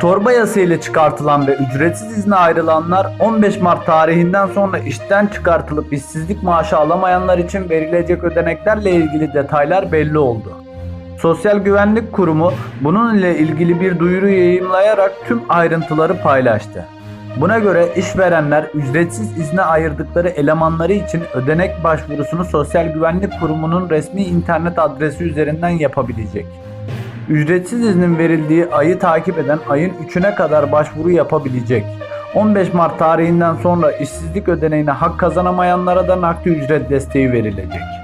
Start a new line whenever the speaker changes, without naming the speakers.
Torba yasa ile çıkartılan ve ücretsiz izne ayrılanlar 15 Mart tarihinden sonra işten çıkartılıp işsizlik maaşı alamayanlar için verilecek ödeneklerle ilgili detaylar belli oldu. Sosyal Güvenlik Kurumu bunun ile ilgili bir duyuru yayımlayarak tüm ayrıntıları paylaştı. Buna göre işverenler ücretsiz izne ayırdıkları elemanları için ödenek başvurusunu Sosyal Güvenlik Kurumu'nun resmi internet adresi üzerinden yapabilecek. Ücretsiz iznin verildiği ayı takip eden ayın 3'üne kadar başvuru yapabilecek. 15 Mart tarihinden sonra işsizlik ödeneğine hak kazanamayanlara da nakdi ücret desteği verilecek.